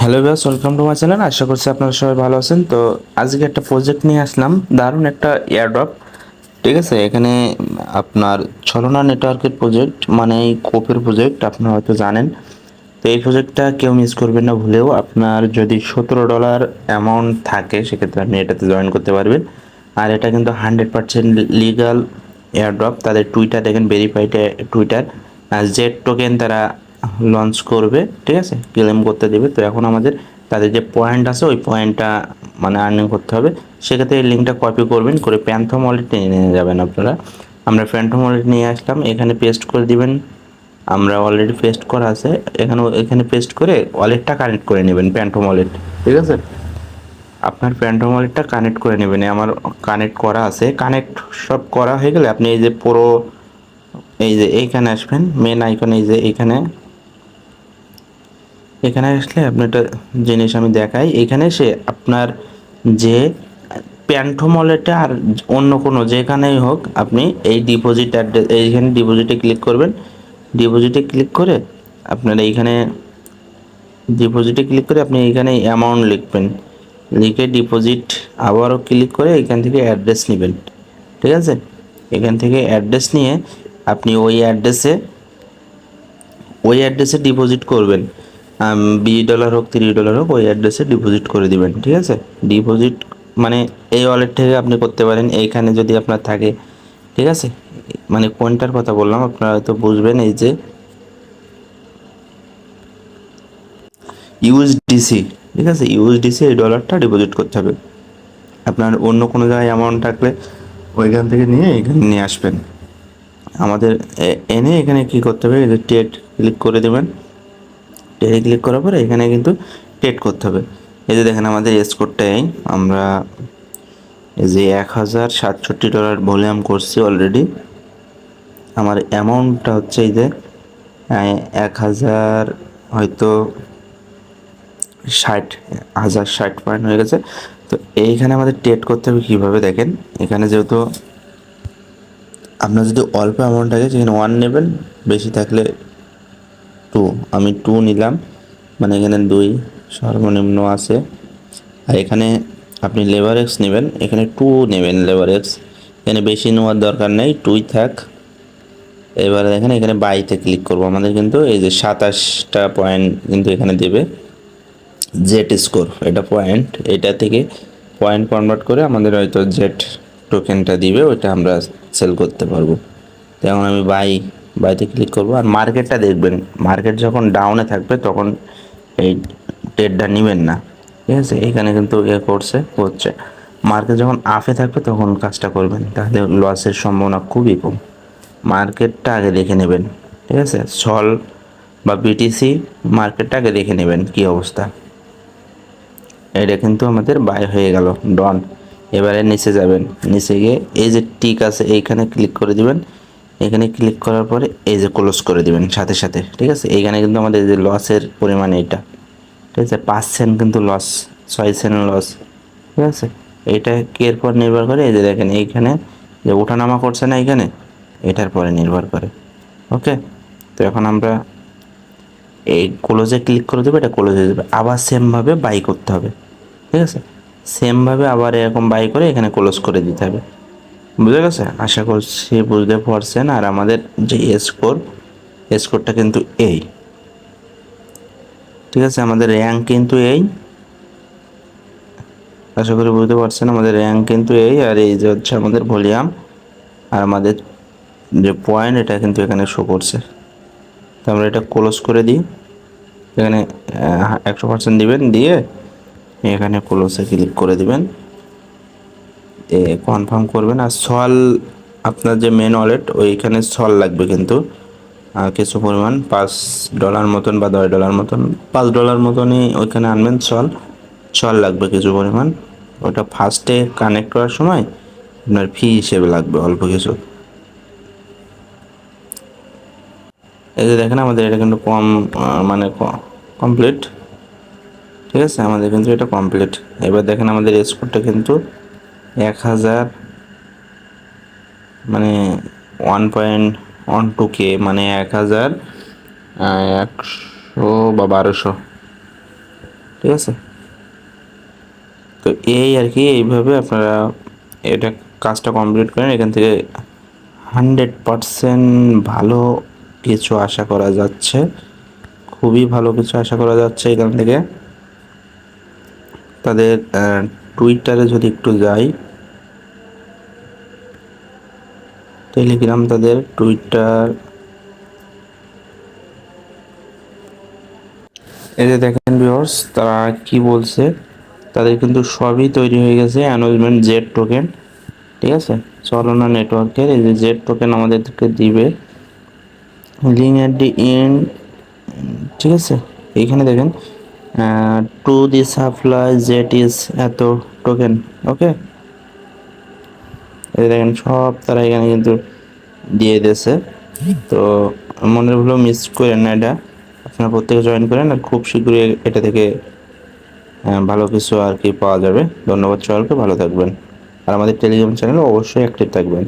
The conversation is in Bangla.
হ্যালো ব্যাস ওয়েলকাম টু মাই চ্যানেল আশা করছি আপনারা সবাই ভালো আছেন। তো আজকে একটা প্রজেক্ট নিয়ে আসলাম। দারুণ একটা এয়ারড্রপ ঠিক আছে, এখানে আপনার ছলনা নেটওয়ার্কের প্রজেক্ট মানে কোপের প্রজেক্ট আপনারা হয়তো জানেন। তো এই প্রজেক্টটা কেউ মিস করবেন না ভুলেও। আপনার যদি সতেরো ডলার অ্যামাউন্ট থাকে, সেক্ষেত্রে আপনি এটাতে জয়েন করতে পারবেন। আর এটা কিন্তু হান্ড্রেড পার্সেন্ট লিগাল এয়ারড্রপ তাদের টুইটার দেখেন ভেরিফাইড টুইটার জেড টোকেন তারা লঞ্চ করবে, ঠিক আছে? ক্লেম করতে দেবে। তো এখন আমাদের তাদের যে পয়েন্ট আছে, ওই পয়েন্টটা মানে আর্নিং করতে হবে। সেক্ষেত্রে এই লিঙ্কটা কপি করবেন, করে প্যান্থম ওয়ালেট নিয়ে যাবেন আপনারা। আমরা প্যান্থম ওয়ালেট নিয়ে আসলাম, এখানে পেস্ট করে দিবেন। আমরা অলরেডি পেস্ট করা আছে। এখানে এখানে পেস্ট করে ওয়ালেটটা কানেক্ট করে নেবেন প্যান্টম ওয়ালেট ঠিক আছে? আপনার প্যান্টম ওয়ালেটটা কানেক্ট করে নেবেন। আমার কানেক্ট করা আছে। কানেক্ট সব করা হয়ে গেলে আপনি এই যে পুরো, এই যে এইখানে আসবেন মেন আইকন এই যে এইখানে এখানে আসলে আপনি একটা জিনিস আমি দেখাই। এখানে এসে আপনার যে প্যান্থোমলেটে আর অন্য কোনো যেখানেই হোক, আপনি এই ডিপোজিট অ্যাড্রেস এইখানে ডিপোজিটে ক্লিক করবেন। ডিপোজিটে ক্লিক করে আপনার এইখানে ডিপোজিটে ক্লিক করে আপনি এইখানে অ্যামাউন্ট লিখবেন। লিখে ডিপোজিট আবারও ক্লিক করে এখান থেকে অ্যাড্রেস নেবেন। ঠিক আছে? এখান থেকে অ্যাড্রেস নিয়ে আপনি ওই অ্যাড্রেসে ওই অ্যাড্রেসে ডিপোজিট করবেন। বিশ ডলার হোক তিরিশ ডলার হোক, ওই অ্যাড্রেসে ডিপোজিট করে দিবেন, ঠিক আছে? ডিপোজিট মানে এই ওয়ালেট থেকে আপনি করতে পারেন, এইখানে যদি আপনার থাকে, ঠিক আছে? মানে কোনটার কথা বললাম, আপনারা হয়তো বুঝবেন এই যে ইউএসডিসি ঠিক আছে? ইউএসডিসি এই ডলারটা ডিপোজিট করতে হবে। আপনার অন্য কোনো জায়গায় অ্যামাউন্ট থাকলে ওইখান থেকে নিয়ে এখানে নিয়ে আসবেন। আমাদের এনে এখানে কি করতে হবে? টেট ক্লিক করে দেবেন। টেটে ক্লিক করার পরে এখানে কিন্তু টেট করতে হবে। এই যে দেখেন আমাদের স্কোরটাই আমরা যে এক হাজার সাতষট্টি ডলার ভলিউম করছি অলরেডি আমার অ্যামাউন্টটা হচ্ছে এই যে এক হাজার হয়তো ষাট, হাজার ষাট পয়েন্ট হয়ে গেছে। তো এইখানে আমাদের টেট করতে হবে কীভাবে দেখেন? এখানে যেহেতু আপনার যদি অল্প অ্যামাউন্ট থাকে, সেখানে ওয়ান নেবেন বেশি থাকলে টু, আমি টু নিলাম। মানে এখানে দুই সর্বনিম্ন আছে। আর এখানে আপনি লেবার এক্স নেবেন। এখানে টু নেবেন লেবার এক্স। এখানে বেশি নেওয়ার দরকার নেই, টুই থাক। এবারে দেখেন এখানে বাইতে ক্লিক করব। আমাদের কিন্তু এই যে সাতাশটা পয়েন্ট কিন্তু এখানে দেবে। জেট স্কোর, এটা পয়েন্ট। এটা থেকে পয়েন্ট কনভার্ট করে আমাদের হয়তো জেট টোকেনটা দিবে, ওইটা আমরা সেল করতে পারব। তেমন আমি বাই বাইতে ক্লিক করব। আর মার্কেটটা দেখবেন মার্কেট যখন ডাউনে থাকবে তখন এই ট্রেডটা নেবেন না। ঠিক আছে? এখানে কিন্তু এ করছে হচ্ছে মার্কেট যখন আফে থাকবে তখন কাজটা করবেন, তাহলে লসের সম্ভাবনা খুবই কম। মার্কেটটা আগে দেখে নেবেন, ঠিক আছে? সল বা বিটিসি মার্কেটটা আগে দেখে নেবেন কী অবস্থা। এটা কিন্তু আমাদের বাই হয়ে গেল ডন এবারে নিচে যাবেন, নিচে গিয়ে এই যে টিক আছে, এইখানে ক্লিক করে দিবেন। এখানে ক্লিক করার পরে এই যে ক্লোজ করে দিবেন সাথে সাথে, ঠিক আছে? এইখানে কিন্তু আমাদের যে লসের পরিমাণ এইটা, ঠিক আছে? পাঁচ সেন্ট কিন্তু লস ছয় সেন্ট লস ঠিক আছে? এটা কি এর পর নির্ভর করে? এই যে দেখেন, এইখানে যে ওঠানামা করছে না এইখানে, এটার পরে নির্ভর করে, ওকে? তো এখন আমরা এই ক্লোজে ক্লিক করে দেবে, এটা ক্লোজ হয়ে যাবে। আবার সেমভাবে বাই করতে হবে, ঠিক আছে? সেমভাবে আবার এরকম বাই করে এখানে ক্লোজ করে দিতে হবে। বুঝে গেছে? আশা করছি বুঝতে পারছেন। আর আমাদের যে স্কোর স্কোরটা কিন্তু এই। ঠিক আছে? আমাদের র্যাঙ্ক কিন্তু এই। আশা করি বুঝতে পারছেন? আমাদের র্যাঙ্ক কিন্তু এই, আর এই যে হচ্ছে আমাদের ভলিউম। আর আমাদের যে পয়েন্ট এটা কিন্তু এখানে শো করছে। তো আমরা এটা ক্লোজ করে দিই। এখানে একশো পার্সেন্ট দিবেন, দিয়ে এখানে ক্লোজে ক্লিক করে দিবেন। কনফার্ম করবেন। আর সল, আপনার যে মেন ওয়ালেট ওইখানে সল লাগবে কিন্তু। কিছু পরিমাণ, পাঁচ ডলার মতন বা দশ ডলার মতন, পাঁচ ডলার মতনই ওইখানে আনবেন সল। সল লাগবে কিছু পরিমাণ। ওটা ফার্স্টে কানেক্ট করার সময় আপনার ফি হিসেবে লাগবে অল্প কিছু। এই যে দেখেন, আমাদের এটা কিন্তু কম মানে কমপ্লিট ঠিক আছে? আমাদের কিন্তু এটা কমপ্লিট এবার দেখেন, আমাদের স্কোরটা কিন্তু এক হাজার মানে one point one two K মানে এক হাজার একশো বা বারোশো। ঠিক আছে? তো এই আর কি, এইভাবে আপনারা এটা কাজটা কমপ্লিট করেন। এখান থেকে হান্ড্রেড পারসেন্ট ভালো কিছু আশা করা যাচ্ছে। খুবই ভালো কিছু আশা করা যাচ্ছে এখান থেকে। তাদের টুইটারে যদি একটু যাই টেলিগ্রাম তাদের টুইটার এই যে দেখেন ভিউয়ার্স তারা কি বলছে? তাদের কিন্তু সবই তৈরি হয়ে গেছে অ্যানোজমেন্ট জেড টোকেন ঠিক আছে? চলনা নেটওয়ার্কের এই যে জেড টোকেন আমাদেরকে দিবে। লিঙ্ক অ্যাট দি ইন ঠিক আছে? এইখানে দেখেন to the supply Z is এত টোকেন ওকে দেখেন, সব তারা এখানে কিন্তু দিয়ে দিয়েছে। তো মনের হলো মিস করেন না এটা। আপনারা প্রত্যেকে জয়েন করেন আর খুব শীঘ্রই এটা থেকে ভালো কিছু আর কি পাওয়া যাবে। ধন্যবাদ সবাইকে, ভালো থাকবেন। আর আমাদের টেলিগ্রাম চ্যানেল অবশ্যই অ্যাক্টিভ থাকবেন।